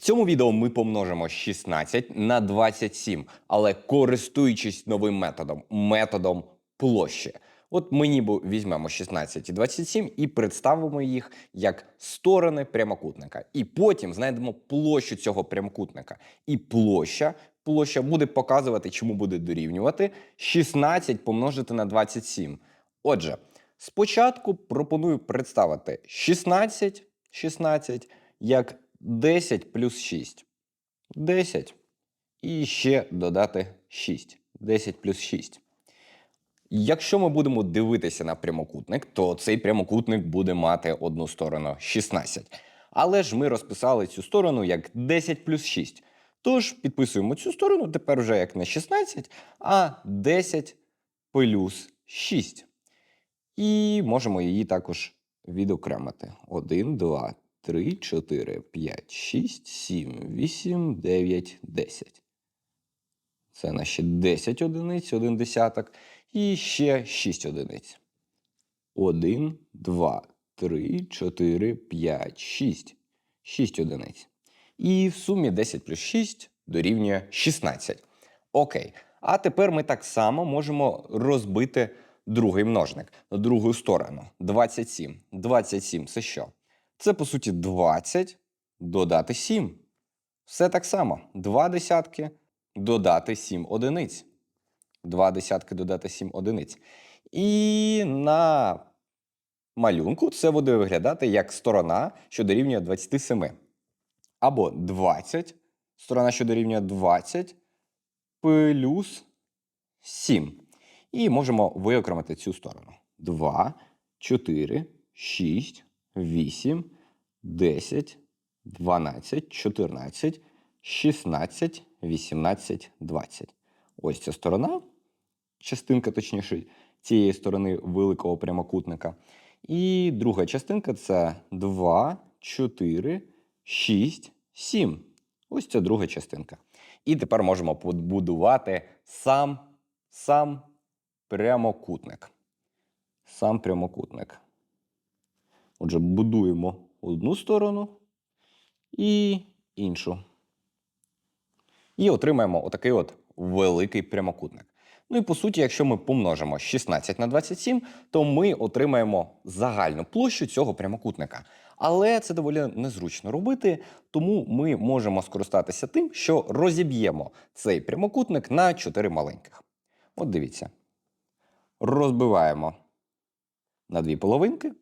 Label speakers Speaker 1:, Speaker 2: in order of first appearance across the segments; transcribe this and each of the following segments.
Speaker 1: цьому відео ми помножимо 16 на 27, але користуючись новим методом, методом площі. От ми ніби візьмемо 16 і 27 і представимо їх як сторони прямокутника. І потім знайдемо площу цього прямокутника. І площа, площа буде показувати, чому буде дорівнювати 16 помножити на 27. Отже, спочатку пропоную представити 16, 16 як 10 плюс 6. 10. І ще додати 6. 10 плюс 6. Якщо ми будемо дивитися на прямокутник, то цей прямокутник буде мати одну сторону 16. Але ж ми розписали цю сторону як 10 плюс 6. Тож підписуємо цю сторону тепер вже як не 16, а 10 плюс 6. І можемо її також відокремити. 1, 2, 3, 4, 5, 6, 7, 8, 9, 10. Це наші 10 одиниць, 1 десяток. І ще 6 одиниць. 1, 2, 3, 4, 5, 6. 6 одиниць. І в сумі 10 плюс 6 дорівнює 16. Окей. А тепер ми так само можемо розбити другий множник на другу сторону. 27. 27 це що? Це, по суті, 20 додати 7. Все так само. 2 десятки додати 7 одиниць. 2 десятки додати 7 одиниць. І на малюнку це буде виглядати як сторона, що дорівнює 27. Або 20, сторона, що дорівнює 20, плюс 7. І можемо виокремити цю сторону. 2, 4, 6, 8, 10, 12, 14, 16, 18, 20. Ось ця сторона, частинка, точніше, цієї сторони великого прямокутника. І друга частинка це 2, 4, 6, 7. Ось ця друга частинка. І тепер можемо побудувати сам, сам прямокутник. Сам прямокутник. Отже, будуємо одну сторону і іншу. І отримаємо отакий от великий прямокутник. Ну і по суті, якщо ми помножимо 16 на 27, то ми отримаємо загальну площу цього прямокутника. Але це доволі незручно робити, тому ми можемо скористатися тим, що розіб'ємо цей прямокутник на 4 маленьких. От дивіться. Розбиваємо на дві половинки.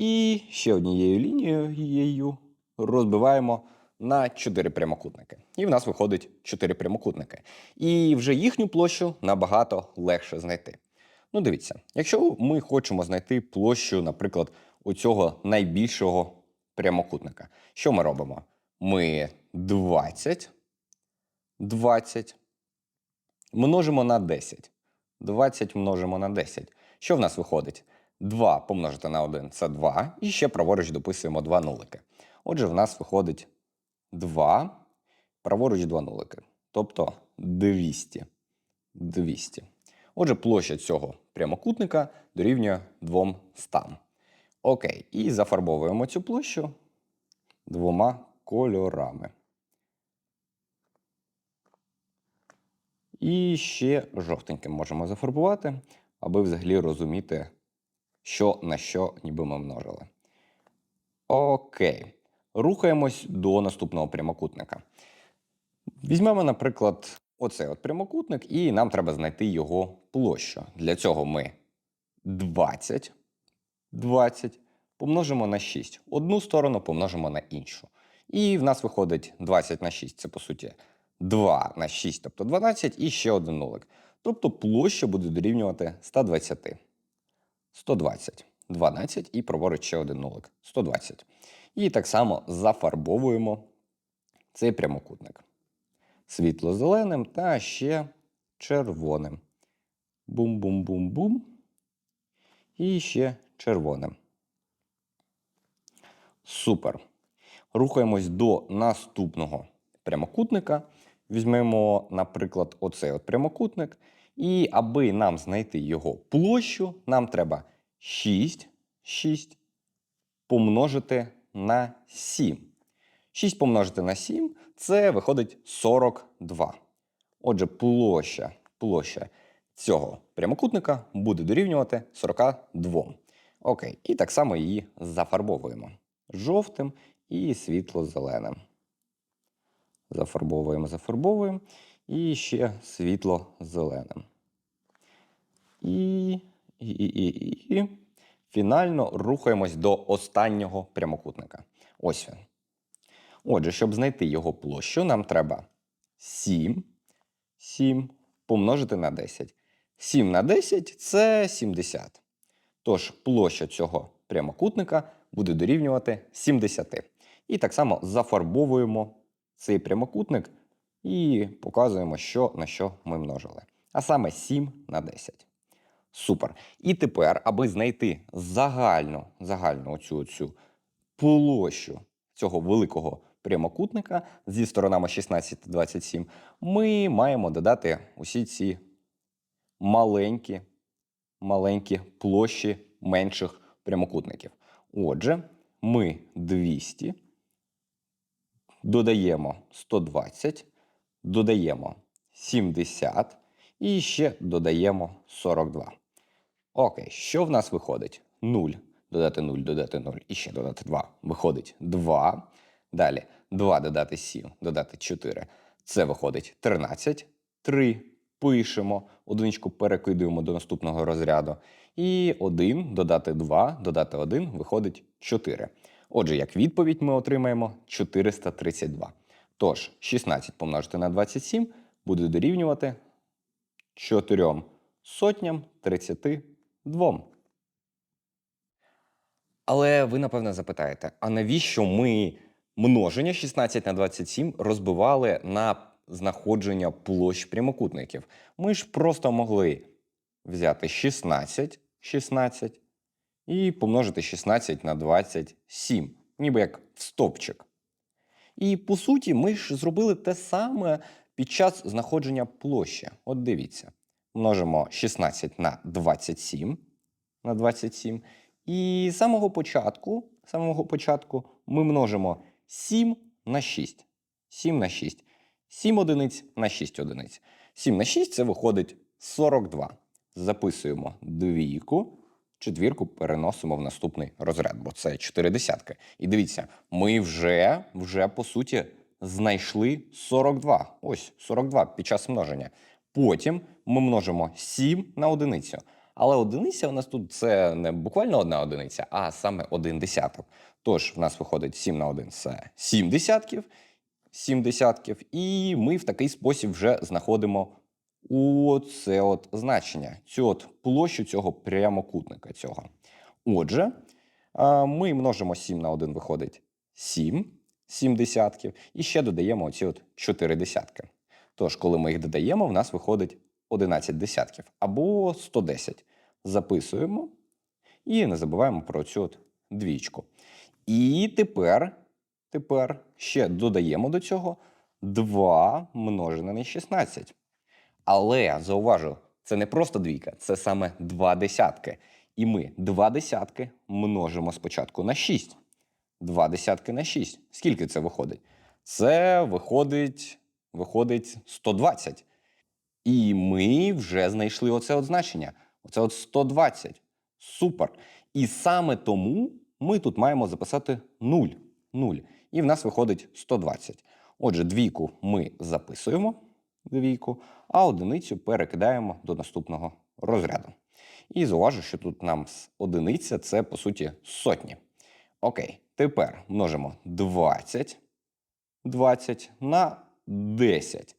Speaker 1: І ще однією лінією розбиваємо на 4 прямокутники. І в нас виходить 4 прямокутники. І вже їхню площу набагато легше знайти. Ну, дивіться, якщо ми хочемо знайти площу, наприклад, у цього найбільшого прямокутника, що ми робимо? Ми 20, 20 множимо на 10. 20 множимо на 10. Що в нас виходить? 2 помножити на 1 це 2. І ще праворуч дописуємо 2 нулики. Отже, в нас виходить 2, праворуч 2 нулики. Тобто 200. 200. Отже, площа цього прямокутника дорівнює 200. Окей, і зафарбовуємо цю площу двома кольорами. І ще жовтеньким можемо зафарбувати, аби взагалі розуміти, що на що ніби ми множили. Окей. Рухаємось до наступного прямокутника. Візьмемо, наприклад, оцей от прямокутник, і нам треба знайти його площу. Для цього ми 20, 20 помножимо на 6. Одну сторону помножимо на іншу. І в нас виходить 20 на 6. Це по суті 2 на 6, тобто 12, і ще один нулик. Тобто площа буде дорівнювати 120. 120. 12 і праворуч ще один нулик. 120. І так само зафарбовуємо цей прямокутник. Світло-зеленим та ще червоним. Бум-бум-бум-бум. І ще червоним. Супер. Рухаємось до наступного прямокутника. Візьмемо, наприклад, оцей от прямокутник. І аби нам знайти його площу, нам треба 6, 6 помножити на 7. 6 помножити на 7 це виходить 42. Отже, площа, площа цього прямокутника буде дорівнювати 42. Окей, і так само її зафарбовуємо жовтим і світло-зеленим. Зафарбовуємо, зафарбовуємо. І ще світло-зеленим. І, і, і, і, і фінально рухаємось до останнього прямокутника. Ось він. Отже, щоб знайти його площу, нам треба 7, 7 помножити на 10. 7 на 10 це 70. Тож площа цього прямокутника буде дорівнювати 70. І так само зафарбовуємо цей прямокутник і показуємо, що на що ми множили. А саме 7 на 10. Супер. І тепер, аби знайти загальну, загальну оцю, оцю площу цього великого прямокутника зі сторонами 16 та 27, ми маємо додати усі ці маленькі, маленькі площі менших прямокутників. Отже, ми 200 додаємо 120, додаємо 70 і ще додаємо 42. Окей, що в нас виходить? 0. Додати 0, додати 0 і ще додати 2. Виходить 2. Далі 2 додати 7, додати 4. Це виходить 13. 3 пишемо, одиничку перекидуємо до наступного розряду. І 1 додати 2, додати 1 виходить 4. Отже, як відповідь ми отримаємо 432. Тож 16 помножити на 27 буде дорівнювати 4 сотням 32. Але ви, напевно, запитаєте, а навіщо ми множення 16 на 27 розбивали на знаходження площ прямокутників? Ми ж просто могли взяти 16, 16 і помножити 16 на 27, ніби як в стопчик. І по суті, ми ж зробили те саме під час знаходження площі. От дивіться, множимо 16 на 27 на 27. І з самого початку, самого початку ми множимо 7 на 6. 7 на 6. 7 одиниць на 6 одиниць. 7 на 6 це виходить 42. Записуємо двійку, четвірку переносимо в наступний розряд, бо це 4 десятки. І дивіться, ми вже, вже по суті знайшли 42. Ось 42 під час множення. Потім ми множимо 7 на одиницю. Але одиниця у нас тут це не буквально одна одиниця, а саме один десяток. Тож в нас виходить 7 на 1 це 7 десятків, 7 десятків, і ми в такий спосіб вже знаходимо оце от значення, цю от площу цього прямокутника цього. Отже, ми множимо 7 на 1 виходить 7, 7 десятків, і ще додаємо оці от 4 десятки. Тож, коли ми їх додаємо, в нас виходить 11 десятків або 110. Записуємо і не забуваємо про цю от двічку. І тепер, тепер ще додаємо до цього 2 множене на 16. Але зауважу, це не просто двійка, це саме два десятки. І ми два десятки множимо спочатку на 6. Два десятки на 6. Скільки це виходить? Це виходить, виходить 120. І ми вже знайшли оце от значення. Оце от 120. Супер. І саме тому ми тут маємо записати 0. 0. І в нас виходить 120. Отже, двійку ми записуємо, двійку, а одиницю перекидаємо до наступного розряду. І зауважу, що тут нам одиниця це по суті сотні. Окей, тепер множимо 20, 20 на 10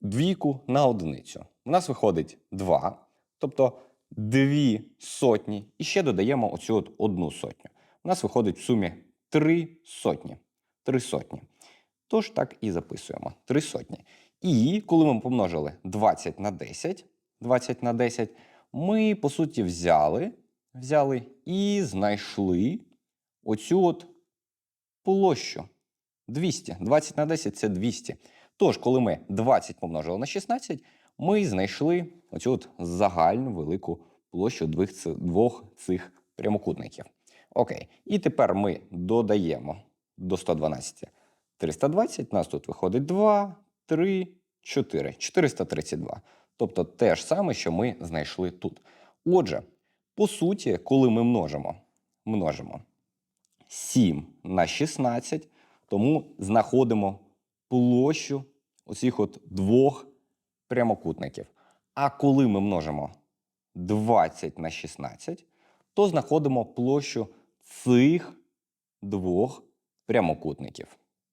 Speaker 1: двійку на одиницю. У нас виходить 2, тобто 2 сотні, і ще додаємо оцю от одну сотню. У нас виходить в сумі 3 сотні. 3 сотні. Тож так і записуємо 3 сотні. І коли ми помножили 20 на 10, 20 на 10, ми, по суті, взяли, взяли і знайшли оцю от площу. 200. 20 на 10 це 200. Тож, коли ми 20 помножили на 16, ми знайшли оцю от загальну велику площу двох, цих прямокутників. Окей. І тепер ми додаємо до 112 320, нас тут виходить 2, 3, 4. 432. Тобто те ж саме, що ми знайшли тут. Отже, по суті, коли ми множимо, множимо 7 на 16, тому знаходимо площу оцих от двох прямокутників. А коли ми множимо 20 на 16, то знаходимо площу цих двох прямокутників.